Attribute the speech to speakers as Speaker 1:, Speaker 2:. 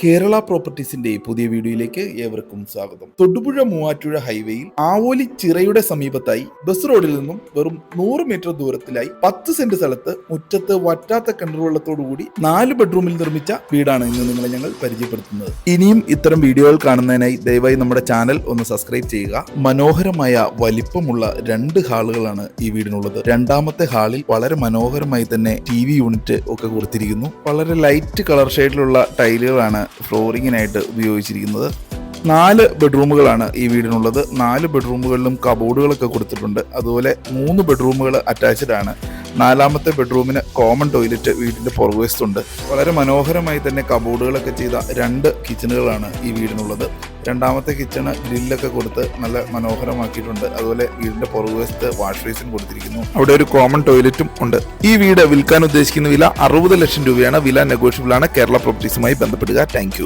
Speaker 1: കേരള പ്രോപ്പർട്ടീസിന്റെ പുതിയ വീഡിയോയിലേക്ക് ഏവർക്കും സ്വാഗതം. തൊടുപുഴ മൂവാറ്റുഴ ഹൈവേയിൽ ആവോലി ചിറയുടെ സമീപത്തായി ബസ് റോഡിൽ നിന്നും വെറും നൂറ് മീറ്റർ ദൂരത്തിലായി പത്ത് സെന്റ് സ്ഥലത്ത് മുറ്റത്ത് വറ്റാത്ത കിണറുവെള്ളത്തോടുകൂടി നാല് ബെഡ്റൂമിൽ നിർമ്മിച്ച വീടാണ് ഇന്ന് നിങ്ങളെ ഞങ്ങൾ പരിചയപ്പെടുത്തുന്നത്. ഇനിയും ഇത്തരം വീഡിയോകൾ കാണുന്നതിനായി ദയവായി നമ്മുടെ ചാനൽ ഒന്ന് സബ്സ്ക്രൈബ് ചെയ്യുക. മനോഹരമായ വലിപ്പമുള്ള രണ്ട് ഹാളുകളാണ് ഈ വീടിനുള്ളത്. രണ്ടാമത്തെ ഹാളിൽ വളരെ മനോഹരമായി തന്നെ ടി യൂണിറ്റ് ഒക്കെ കൊടുത്തിരിക്കുന്നു. വളരെ ലൈറ്റ് കളർ ഷെയ്ഡിലുള്ള ടൈലുകളാണ് ഫ്ലോറിങ്ങിനായിട്ട് ഉപയോഗിച്ചിരിക്കുന്നത്. നാല് ബെഡ്റൂമുകളാണ് ഈ വീടിനുള്ളത്. നാല് ബെഡ്റൂമുകളിലും കബോർഡുകളൊക്കെ കൊടുത്തിട്ടുണ്ട്. അതുപോലെ മൂന്ന് ബെഡ്റൂമുകൾ അറ്റാച്ച്ഡ് ആണ് നാലാമത്തെ ബെഡ്റൂമിന് കോമൺ ടോയ്ലറ്റ് വീടിന്റെ പുറകുവശത്തുണ്ട്. വളരെ മനോഹരമായി തന്നെ കബോർഡുകളൊക്കെ ചെയ്ത രണ്ട് കിച്ചണുകളാണ് ഈ വീടിനുള്ളത്. രണ്ടാമത്തെ കിച്ചണ് ഗ്രില്ലൊക്കെ കൊടുത്ത് നല്ല മനോഹരമാക്കിയിട്ടുണ്ട്. അതുപോലെ വീടിന്റെ പുറകുവശത്ത് വാഷ് ബേസിൻ കൊടുത്തിരിക്കുന്നു. അവിടെ ഒരു കോമൺ ടോയ്ലറ്റും ഉണ്ട്. ഈ വീട് വിൽക്കാൻ ഉദ്ദേശിക്കുന്ന വില അറുപത് ലക്ഷം രൂപയാണ്. വില നെഗോഷ്യബിൾ ആണ്. കേരള പ്രോപ്പർട്ടീസുമായി ബന്ധപ്പെടുക. താങ്ക്